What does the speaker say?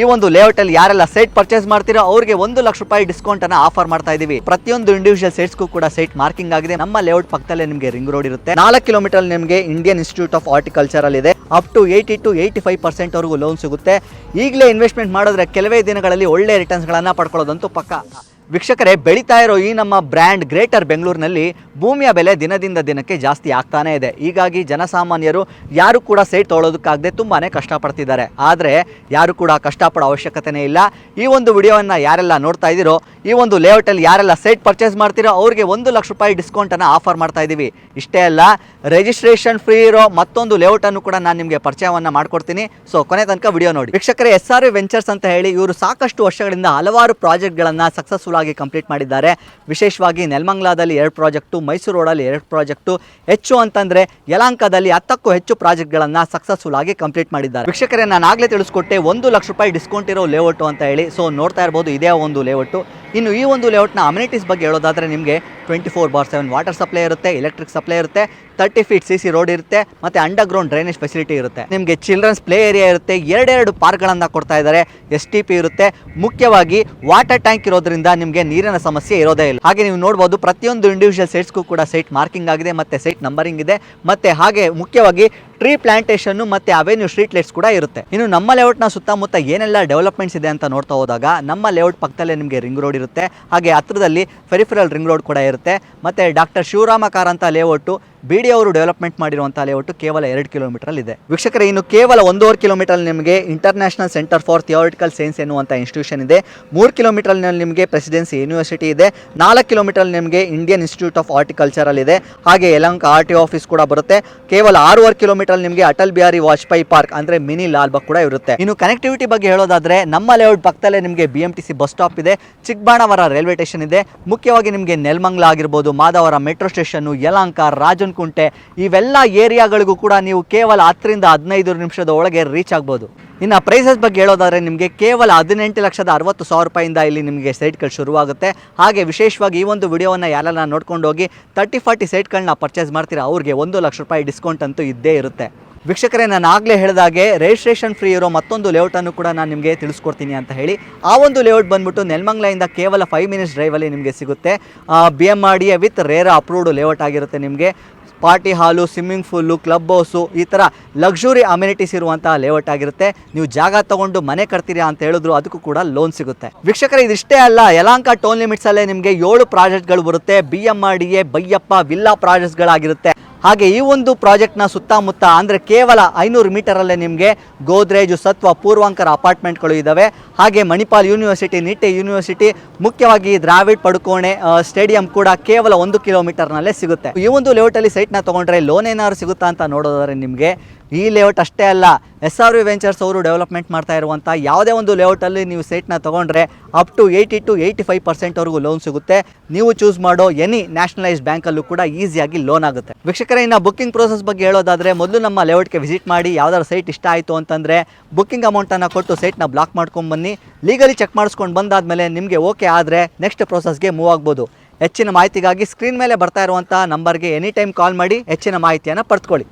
ಈ ಒಂದು ಲೇಔಟ್ ಅಲ್ಲಿ ಯಾರೆಲ್ಲ ಸೈಟ್ ಪರ್ಚೇಸ್ ಮಾಡ್ತೀರೋ ಅವ್ರಿಗೆ ಒಂದು ಲಕ್ಷ ರೂಪಾಯಿ ಡಿಸ್ಕೌಂಟ್ ಅನ್ನ ಆಫರ್ ಮಾಡ್ತಾ ಇದೀವಿ. ಪ್ರತಿಯೊಂದು ಇಂಡಿವಿಜುವಲ್ ಸೈಟ್ಸ್ಗೂ ಕೂಡ ಸೈಟ್ ಮಾರ್ಕಿಂಗ್ ಆಗಿದೆ. ನಮ್ಮ ಲೇಔಟ್ ಪಕ್ಕದಲ್ಲೇ ನಿಮಗೆ ರಿಂಗ್ ರೋಡ್ ಇರುತ್ತೆ. ನಾಲ್ಕು ಕಿಲೋಮೀಟರ್ ನಿಮಗೆ ಇಂಡಿಯನ್ ಇನ್ಸ್ಟಿಟ್ಯೂಟ್ ಆಫ್ ಹಾರ್ಟಿಕಲ್ಚರ್ ಅಲ್ಲಿ ಇದೆ. Up to eighty to eighty five percent ವರೆಗೂ ಲೋನ್ ಸಿಗುತ್ತೆ. ಈಗಲೇ ಇನ್ವೆಸ್ಟ್ಮೆಂಟ್ ಮಾಡಿದ್ರೆ ಕೆಲವೇ ದಿನಗಳಲ್ಲಿ ಒಳ್ಳೆ ರಿಟರ್ನ್ಸ್ಗಳನ್ನ ಪಡ್ಕೊಳ್ಳೋದಂತೂ ಪಕ್ಕ. ವೀಕ್ಷಕರೇ, ಬೆಳೀತಾ ಇರೋ ಈ ನಮ್ಮ ಬ್ರ್ಯಾಂಡ್ ಗ್ರೇಟರ್ ಬೆಂಗಳೂರಿನಲ್ಲಿ ಭೂಮಿಯ ಬೆಲೆ ದಿನದಿಂದ ದಿನಕ್ಕೆ ಜಾಸ್ತಿ ಆಗ್ತಾನೇ ಇದೆ. ಹೀಗಾಗಿ ಜನಸಾಮಾನ್ಯರು ಯಾರು ಕೂಡ ಸೈಟ್ ತೊಗೊಳೋದಕ್ಕಾಗದೆ ತುಂಬಾ ಕಷ್ಟಪಡ್ತಿದ್ದಾರೆ. ಆದರೆ ಯಾರು ಕೂಡ ಕಷ್ಟಪಡೋ ಅವಶ್ಯಕತೆನೇ ಇಲ್ಲ. ಈ ಒಂದು ವಿಡಿಯೋವನ್ನು ಯಾರೆಲ್ಲ ನೋಡ್ತಾ ಇದ್ದೀರೋ, ಈ ಒಂದು ಲೇಔಟಲ್ಲಿ ಯಾರೆಲ್ಲ ಸೈಟ್ ಪರ್ಚೇಸ್ ಮಾಡ್ತೀರೋ, ಅವ್ರಿಗೆ ಒಂದು ಲಕ್ಷ ರೂಪಾಯಿ ಡಿಸ್ಕೌಂಟನ್ನು ಆಫರ್ ಮಾಡ್ತಾ ಇದ್ದೀವಿ. ಇಷ್ಟೇ ಅಲ್ಲ ರಿಜಿಸ್ಟ್ರೇಷನ್ ಫ್ರೀ ಇರೋ ಮತ್ತೊಂದು ಲೇಔಟನ್ನು ಕೂಡ ನಾನು ನಿಮಗೆ ಪರಿಚಯವನ್ನು ಮಾಡ್ಕೊಡ್ತೀನಿ. ಸೊ ಕೊನೆ ತನಕ ವಿಡಿಯೋ ನೋಡಿ. ವೀಕ್ಷಕರೇ, ಎಸ್ ಆರ್ ವೆಂಚರ್ಸ್ ಅಂತ ಹೇಳಿ ಇವರು ಸಾಕಷ್ಟು ವರ್ಷಗಳಿಂದ ಹಲವಾರು ಪ್ರಾಜೆಕ್ಟ್ಗಳನ್ನು ಸಕ್ಸಸ್ಫುಲ್ ಆಗಿ ಕಂಪ್ಲೀಟ್ ಮಾಡಿದ್ದಾರೆ. ವಿಶೇಷವಾಗಿ ನೆಲಮಂಗ್ಲಾದಲ್ಲಿ ಎರಡು ಪ್ರಾಜೆಕ್ಟು ಮೈಸೂರು ರೋಡಲ್ಲಿ ಎರಡು ಪ್ರಾಜೆಕ್ಟು ಹೆಚ್ಚು ಅಂತಂದರೆ ಯಲಾಂಕದಲ್ಲಿ ಹತ್ತಕ್ಕೂ ಹೆಚ್ಚು ಪ್ರಾಜೆಕ್ಟ್ಗಳನ್ನು ಸಕ್ಸಸ್ಫುಲ್ ಆಗಿ ಕಂಪ್ಲೀಟ್ ಮಾಡಿದ್ದಾರೆ. ವೀಕ್ಷಕರೇ, ನಾನು ಆಗಲೇ ತಿಳಿಸ್ಕೊಟ್ಟೆ, ಒಂದು ಲಕ್ಷ ರೂಪಾಯಿ ಡಿಸ್ಕೌಂಟ್ ಇರೋ ಲೇಔಟು ಅಂತ ಹೇಳಿ. ಸೊ ನೋಡ್ತಾ ಇರ್ಬೋದು, ಇದೇ ಒಂದು ಲೇಔಟು ಇನ್ನು ಈ ಒಂದು ಲೇಔಟ್ನ ಅಮ್ಯುನಿಟೀಸ್ ಬಗ್ಗೆ ಹೇಳೋದಾದರೆ ನಿಮಗೆ twenty four bar seven water supply ಇರುತ್ತೆ ಎಲೆಕ್ಟ್ರಿಕ್ ಸಪ್ಲೈ ಇರುತ್ತೆ. Thirty feet C C road ಇರುತ್ತೆ, ಮತ್ತು ಅಂಡರ್ ಗ್ರೌಂಡ್ ಡ್ರೈನೇಜ್ ಫೆಸಿಲಿಟಿ ಇರುತ್ತೆ. ನಿಮಗೆ ಚಿಲ್ಡ್ರನ್ಸ್ ಪ್ಲೇ ಏರಿಯಾ ಇರುತ್ತೆ, ಎರಡೆರಡು ಪಾರ್ಕ್ಗಳನ್ನು ಕೊಡ್ತಾ ಇದ್ದಾರೆ ಎಸ್ ಟಿ ಪಿ ಇರುತ್ತೆ. ಮುಖ್ಯವಾಗಿ ವಾಟರ್ ಟ್ಯಾಂಕ್ ಇರೋದ್ರಿಂದ ನಿಮಗೆ ನೀರಿನ ಸಮಸ್ಯೆ ಇರೋದೇ ಇಲ್ಲ. ಹಾಗೆ ನೀವು ನೋಡ್ಬೋದು, ಪ್ರತಿಯೊಂದು ಇಂಡಿವಿಜುವಲ್ ಸೈಟ್ಸ್ಗೂ ಕೂಡ ಸೈಟ್ ಮಾರ್ಕಿಂಗ್ ಆಗಿದೆ, ಮತ್ತು ಸೈಟ್ ನಂಬರಿಂಗ್ ಇದೆ, ಮತ್ತು ಹಾಗೆ ಮುಖ್ಯವಾಗಿ ಟ್ರೀ ಪ್ಲಾಂಟೇಷನ್ ಮತ್ತು ಅವೆನ್ಯೂ ಸ್ಟ್ರೀಟ್ ಲೈಟ್ಸ್ ಕೂಡ ಇರುತ್ತೆ. ಇನ್ನು ನಮ್ಮ ಲೇಔಟ್ನ ಸುತ್ತಮುತ್ತ ಏನೆಲ್ಲ ಡೆವಲಪ್ಮೆಂಟ್ಸ್ ಇದೆ ಅಂತ ನೋಡ್ತಾ ಹೋದಾಗ, ನಮ್ಮ ಲೇಔಟ್ ಪಕ್ಕದಲ್ಲೇ ನಿಮಗೆ ರಿಂಗ್ ರೋಡ್ ಇರುತ್ತೆ. ಹಾಗೆ ಹತ್ರದಲ್ಲಿ ಫೆರಿಫರಲ್ ರಿಂಗ್ ರೋಡ್ ಕೂಡ ಇರುತ್ತೆ. ಮತ್ತು doctor Shivarama Karanth layout B D ಅವರು ಡೆವಲಪ್ಮೆಂಟ್ ಮಾಡಿರುವಂಥ ಲೇಔಟು ಕೇವಲ ಎರಡು ಕಿಲೋಮೀಟರ್ ಇದೆ. ವೀಕ್ಷಕರ, ಇನ್ನು ಕೇವಲ ಒಂದೂವರೆ ಕಿಲೋಮೀಟರ್ ನಿಮಗೆ international centre for theoretical science ಎನ್ನುವಂಥ ಇನ್ಸ್ಟಿಟ್ಯೂಷನ್ ಇದೆ. ಮೂರು ಕಿಲೋಮೀಟರ್ನಲ್ಲಿ ನಿಮಗೆ ಪ್ರೆಸಿಡೆನ್ಸಿ ಯೂನಿವರ್ಸಿಟಿ ಇದೆ. ನಾಲ್ಕು ಕಿಲೋಮೀಟರ್ ನಿಮಗೆ ಇಂಡಿಯನ್ ಇನ್ಸ್ಟಿಟ್ಯೂಟ್ ಆಫ್ ಹಾರ್ಟಿಕಲ್ಚರಲ್ ಇದೆ. ಹಾಗೆ ಯಲಂಕ ಆರ್ ಟಿ ಆಫೀಸ್ ಕೂಡ ಬರುತ್ತೆ. ಕೇವಲ ಆರೂವರೆ ಕಿಲೋಮೀಟರ್ ನಿಮಗೆ ಅಟಲ್ ಬಿಹಾರಿ ವಾಜಪೇಯಿ ಪಾರ್ಕ್ ಅಂದ್ರೆ ಮಿನಿ ಲಾಲ್ಬಾಗ್ ಕೂಡ ಇರುತ್ತೆ. ಇನ್ನು ಕನೆಕ್ಟಿವಿಟಿ ಬಗ್ಗೆ ಹೇಳೋದಾದ್ರೆ, ನಮ್ಮ ಲೇಔಟ್ ಪಕ್ಕದಲ್ಲೇ ನಿಮಗೆ B M C bus stop ಇದೆ. ಚಿಕ್ಕಬಾಣವರ ರೈಲ್ವೆ ಸ್ಟೇಷನ್ ಇದೆ. ಮುಖ್ಯವಾಗಿ ನಿಮಗೆ ನೆಲ್ಮಂಗ್ಲ ಆಗಿರ್ಬೋದು, ಮಾದವರ ಮೆಟ್ರೋ ಸ್ಟೇಷನ್ ಯಲಂಕ ರಾಜನಕುಂಟೆ ಇವೆಲ್ಲ ಏರಿಯಾಗಳಿಗೂ ಕೂಡ ನೀವು ಕೇವಲ ಹತ್ತರಿಂದ ಹದಿನೈದು ನಿಮಿಷದ ಒಳಗೆ ರೀಚ್ ಆಗ್ಬೋದು. ಇನ್ನು ಪ್ರೈಸಸ್ ಬಗ್ಗೆ ಹೇಳೋದಾದ್ರೆ ನಿಮಗೆ ಕೇವಲ ಹದಿನೆಂಟು ಲಕ್ಷದ ಅರವತ್ತು ಸಾವಿರ ರೂಪಾಯಿಂದ ಇಲ್ಲಿ ನಿಮಗೆ ಸೈಟ್ಗಳು ಶುರುವಾಗುತ್ತೆ. ಹಾಗೆ ವಿಶೇಷವಾಗಿ ಈ ಒಂದು ವಿಡಿಯೋವನ್ನು ಯಾರೆಲ್ಲ ನೋಡ್ಕೊಂಡು ಹೋಗಿ ತರ್ಟಿ ಫಾರ್ಟಿ ಸೈಟ್ಗಳನ್ನ ಪರ್ಚೇಸ್ ಮಾಡ್ತೀರಾ, ಅವ್ರಿಗೆ ಒಂದು ಲಕ್ಷ ರೂಪಾಯಿ ಡಿಸ್ಕೌಂಟ್ ಅಂತೂ ಇದ್ದೇ ಇರುತ್ತೆ. ವೀಕ್ಷಕರೇ, ನಾನು ಆಗಲೇ ಹೇಳಿದಾಗೆ ರಿಜಿಸ್ಟ್ರೇಷನ್ ಫ್ರೀ ಇರೋ ಮತ್ತೊಂದು ಲೇಔಟನ್ನು ಕೂಡ ನಾನು ನಿಮಗೆ ತಿಳಿಸ್ಕೊಡ್ತೀನಿ ಅಂತ ಹೇಳಿ. ಆ ಒಂದು ಲೇಔಟ್ ಬಂದ್ಬಿಟ್ಟು ನೆಲಮಂಗ್ಲೆಯಿಂದ ಕೇವಲ ಫೈವ್ ಮಿನಿಟ್ಸ್ ಡ್ರೈವಲ್ಲಿ ನಿಮಗೆ ಸಿಗುತ್ತೆ. B M R A with RERA approved layout ಆಗಿರುತ್ತೆ ನಿಮಗೆ. ಪಾರ್ಟಿ ಹಾಲು, ಸ್ವಿಮ್ಮಿಂಗ್ ಫೂಲು ಕ್ಲಬ್ ಹೌಸು ಈ ಥರ ಲಕ್ಸುರಿ ಅಮ್ಯುನಿಟೀಸ್ ಇರುವಂತಹ ಲೇಔಟ್ ಆಗಿರುತ್ತೆ. ನೀವು ಜಾಗ ತಗೊಂಡು ಮನೆ ಕಟ್ತೀರಾ ಅಂತ ಹೇಳಿದ್ರು ಅದಕ್ಕೂ ಕೂಡ ಲೋನ್ ಸಿಗುತ್ತೆ. ವೀಕ್ಷಕರೇ, ಇದಿಷ್ಟೇ ಅಲ್ಲ ಯಲಾಂಕ ಟೋನ್ ಲಿಮಿಟ್ಸ್ ಅಲ್ಲೇ ನಿಮಗೆ ಏಳು ಪ್ರಾಜೆಕ್ಟ್ಗಳು ಬರುತ್ತೆ. B M R D A BIAPPA, villa ಪ್ರಾಜೆಕ್ಟ್ಗಳಾಗಿರುತ್ತೆ ಹಾಗೆ ಈ ಒಂದು ಪ್ರಾಜೆಕ್ಟ್ನ ಸುತ್ತಮುತ್ತ ಅಂದರೆ ಕೇವಲ ಐನೂರು ಮೀಟರಲ್ಲೇ ನಿಮಗೆ ಗೋದ್ರೇಜು, ಸತ್ವ, ಪೂರ್ವಾಂಕರ ಅಪಾರ್ಟ್ಮೆಂಟ್ಗಳು ಇದ್ದಾವೆ ಹಾಗೆ ಮಣಿಪಾಲ್ ಯೂನಿವರ್ಸಿಟಿ ನಿಟ್ಟೆ ಯೂನಿವರ್ಸಿಟಿ, ಮುಖ್ಯವಾಗಿ ದ್ರಾವಿಡ್ ಪಡುಕೋಣೆ ಸ್ಟೇಡಿಯಂ ಕೂಡ ಕೇವಲ ಒಂದು ಕಿಲೋಮೀಟರ್ನಲ್ಲೇ ಸಿಗುತ್ತೆ. ಈ ಒಂದು ಲೇಔಟಲ್ಲಿ ಸೈಟ್ನ ತೊಗೊಂಡ್ರೆ ಲೋನ್ ಏನಾದ್ರು ಸಿಗುತ್ತಾ ಅಂತ ನೋಡೋದಾದ್ರೆ ನಿಮಗೆ ಈ ಲೇಔಟ್ ಅಷ್ಟೇ ಅಲ್ಲ ಎಸ್ ಆರ್ ವಿ ವೆಂಚರ್ಸ್ ಅವರು ಡೆವಲಪ್ಮೆಂಟ್ ಮಾಡ್ತಾ ಇರುವಂಥ ಯಾವುದೇ ಒಂದು ಲೇಔಟಲ್ಲಿ ನೀವು ಸೈಟ್ನ ತೊಗೊಂಡ್ರೆ up to eighty to eighty five ಪರ್ಸೆಂಟ್ವರೆಗೂ loan ಸಿಗುತ್ತೆ. ನೀವು ಚೂಸ್ ಮಾಡೋ ಎನಿ ನ್ಯಾಷನಲೈಸ್ ಬ್ಯಾಂಕಲ್ಲೂ ಕೂಡ ಈಸಿಯಾಗಿ ಲೋನ್ ಆಗುತ್ತೆ. ವೀಕ್ಷಕರ, ಇನ್ನು ಬುಕ್ಕಿಂಗ್ ಪ್ರೋಸೆಸ್ ಬಗ್ಗೆ ಹೇಳೋದಾದರೆ ಮೊದಲು ನಮ್ಮ ಲೇಔಟ್ಗೆ ವಿಸಿಟ್ ಮಾಡಿ ಯಾವ್ದಾದ್ರು ಸೈಟ್ ಇಷ್ಟ ಆಯಿತು ಅಂತಂದರೆ ಬುಕ್ಕಿಂಗ್ ಅಮೌಂಟನ್ನು ಕೊಟ್ಟು ಸೈಟ್ನ ಬ್ಲಾಕ್ ಮಾಡ್ಕೊಂಡು ಬನ್ನಿ. ಲೀಗಲಿ ಚೆಕ್ ಮಾಡಿಸ್ಕೊಂಡು ಬಂದಾದಮೇಲೆ ನಿಮಗೆ ಓಕೆ ಆದರೆ ನೆಕ್ಸ್ಟ್ ಪ್ರೋಸೆಸ್ಗೆ ಮೂವ್ ಆಗ್ಬೋದು. ಹೆಚ್ಚಿನ ಮಾಹಿತಿಗಾಗಿ ಸ್ಕ್ರೀನ್ ಮೇಲೆ ಬರ್ತಾ ಇರುವಂಥ ನಂಬರ್ಗೆ ಎನಿ ಟೈಮ್ ಕಾಲ್ ಮಾಡಿ ಹೆಚ್ಚಿನ ಮಾಹಿತಿಯನ್ನು ಪಡೆದುಕೊಳ್ಳಿ